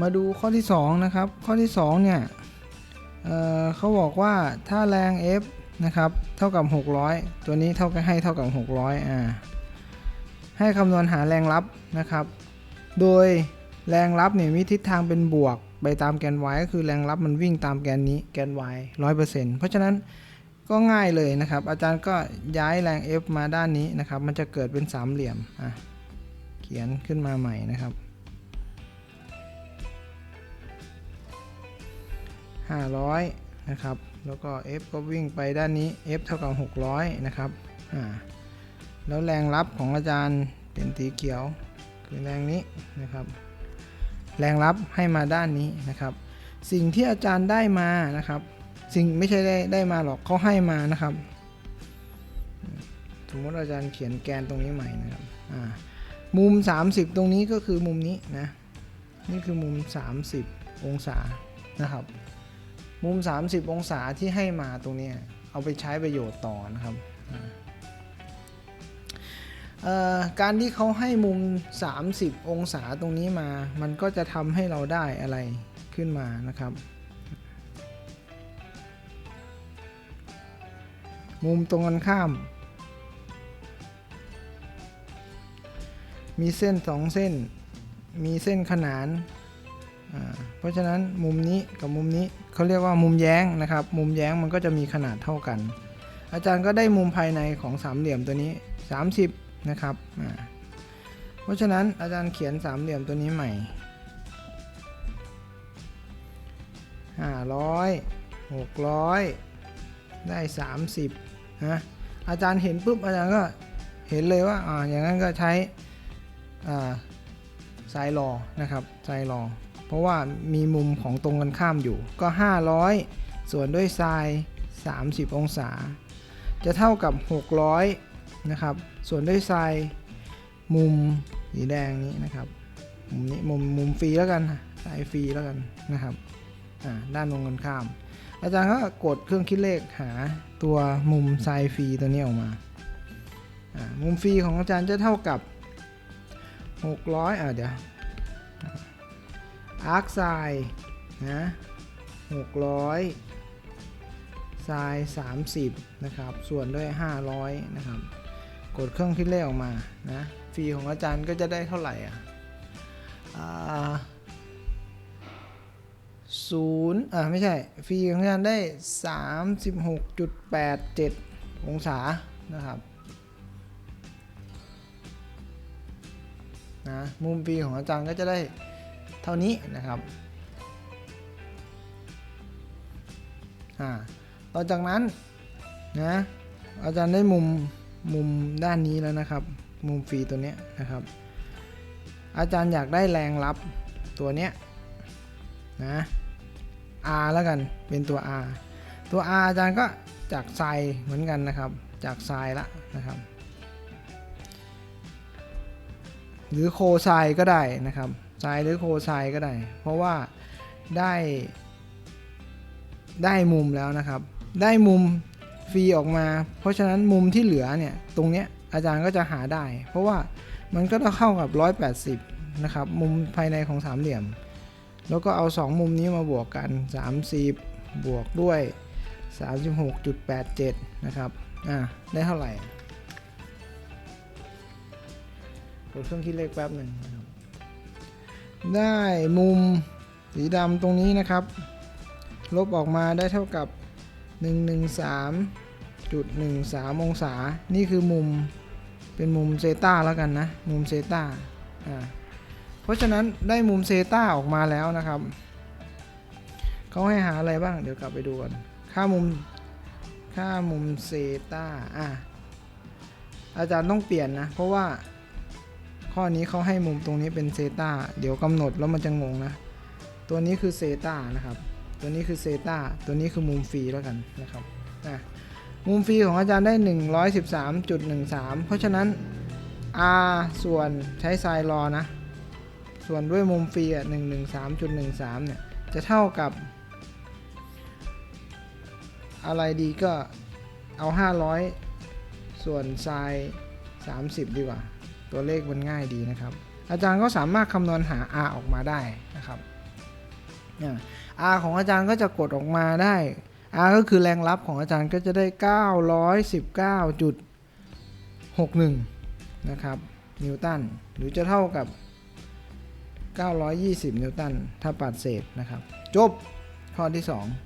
มาดูข้อที่ 2 นะครับ ข้อที่ 2 เนี่ยเเขาบอกว่าถ้าแรง F นะครับ เท่ากับ 600 ตัวนี้เท่ากับให้เท่ากับ 600อ่าให้คำนวณหาแรงรับนะครับ โดยแรงรับเนี่ยมีทิศทางเป็นบวก ไปตามแกน y ก็คือแรงรับมันวิ่งตามแกนนี้แกน y 100%เพราะฉะนั้นก็ง่ายเลยนะครับ อาจารย์ก็ย้ายแรง F มาด้านนี้นะครับ มันจะเกิดเป็นสามเหลี่ยมอะเขียนขึ้นมาใหม่นะครับ 500 นะครับ แล้วก็ F ก็วิ่งไปด้านนี้ F เท่ากับ 600 นะครับ อ่า แล้วแรงรับของอาจารย์เป็นสีเขียว คือแรงนี้นะครับ แรงรับให้มาด้านนี้นะครับ สิ่งที่อาจารย์ได้มานะครับ สิ่งไม่ใช่ได้ได้มาหรอกเขาให้มานะครับ สมมติอาจารย์เขียนแกนตรงนี้ใหม่นะครับ อ่า มุม 30 ตรงนี้ก็คือมุมนี้นะ นี่คือมุม 30 องศานะครับ มุม 30 องศาที่ให้มาตรงเนี้ยเอาไปใช้ประโยชน์ต่อนะครับการที่เขาให้มุม 30 องศาตรงนี้มา มันก็จะทำให้เราได้อะไรขึ้นมานะครับ มุมตรงกันข้าม มีเส้นสองเส้น มีเส้นขนาน เพราะฉะนั้นมุมนี้กับมุมนี้เขาเรียกว่ามุมแย้งนะครับ มุมแย้งมันก็จะมีขนาดเท่ากัน อาจารย์ก็ได้มุมภายในของสามเหลี่ยมตัวนี้ 30 นะครับเพราะฉะนั้นอาจารย์เขียนสามเหลี่ยมตัวนี้ใหม่500 600ได้ 30นะอาจารย์เห็นปุ๊บอาจารย์ก็เห็นเลยว่าอ่าอย่างนั้นก็ใช้อ่า ไซน์รอนะครับไซรอ เพราะว่ามีมุมของตรงกันข้ามอยู่ก็ 500 ส่วนด้วยไซน์30 องศา จะเท่ากับ 600นะครับส่วนด้วยไซมุมสีแดงนี้นะครับมุมนี้มุมมุมฟรีแล้วกันไซฟรีแล้วกันนะครับอ่าด้านตรงกันข้าม อาจารย์ก็กดเครื่องคิดเลขหาตัวมุมไซฟรีตัวนี้ออกมาอ่ามุมฟรีของอาจารย์จะเท่ากับ 600อ่าเดี๋ยวอาร์คไซน์นะ600ไซน์30 นะครับ ส่วนด้วย 500 นะครับ กดเครื่องคิดเลขออกมา นะ ฟรีของอาจารย์ก็จะได้เท่าไหร่อะอ่าศูนย์อ่าไม่ใช่ ฟรีของอาจารย์ได้ 36.87 องศา นะครับ นะมุมฟรีของอาจารย์ก็จะได้เท่านี้นะครับอ่าต่อจากนั้นนะอาจารย์ได้มุมมุมด้านนี้แล้วนะครับ มุมฟรีตัวเนี้ยนะครับ อาจารย์อยากได้แรงรับตัวเนี้ยนะ R แล้วกันเป็นตัว R ตัว R อาจารย์ก็จากไซน์เหมือนกันนะครับ จากไซน์ละนะครับ หรือโคไซก็ได้นะครับไซหรือโคไซก็ได้ เพราะว่าได้ได้มุมแล้วนะครับ ได้มุมฟรีออกมา เพราะฉะนั้นมุมที่เหลือเนี่ยตรงเนี้ยอาจารย์ก็จะหาได้ เพราะว่ามันก็จะเข้ากับ 180 นะครับ มุมภายในของสามเหลี่ยม แล้วก็เอา 2 มุมนี้มาบวกกัน 30 บวกด้วย 36.87 นะครับ อ่า ได้เท่าไหร่ ดเครื่องคิดเลขแป๊บหนึ่งได้มุมสีดำตรงนี้นะครับ ลบออกมาได้เท่ากับ 113.13 องศา นี่คือมุมเป็นมุมเซตาแล้วกันนะ มุมเซตาอ่าเพราะฉะนั้นได้มุมเซตาออกมาแล้วนะครับเขาให้หาอะไรบ้าง เดี๋ยวกลับไปดูกัน ค่ามุม ค่ามุมเซตาอะอาจารย์ต้องเปลี่ยนนะ เพราะว่า ข้อนี้เขาให้มุมตรงนี้เป็นเซตาเดี๋ยวกำหนดแล้วมันจะงงนะ ตัวนี้คือเซตานะครับ ตัวนี้คือเซตาตัวนี้คือมุมฟรีแล้วกันนะครับอะมุมฟรีของอาจารย์ได้ 113.13 เพราะฉะนั้น r ส่วนใช้ไซน์รอนะ ส่วนด้วยมุมฟรีอะ113.13 เนี่ย จะเท่ากับ อะไรดีก็เอา 500 ส่วนไซน์30 ดีกว่า ตัวเลขมันง่ายดีนะครับ อาจารย์ก็สามารถคำนวณหา r ออกมาได้นะครับ R ของอาจารย์ก็จะกดออกมาได้ R ก็คือแรงรับของอาจารย์ก็จะได้ 919.61 นะครับ นิวตัน หรือจะเท่ากับ 920 นิวตัน ถ้าปัดเศษนะครับ จบข้อที่ 2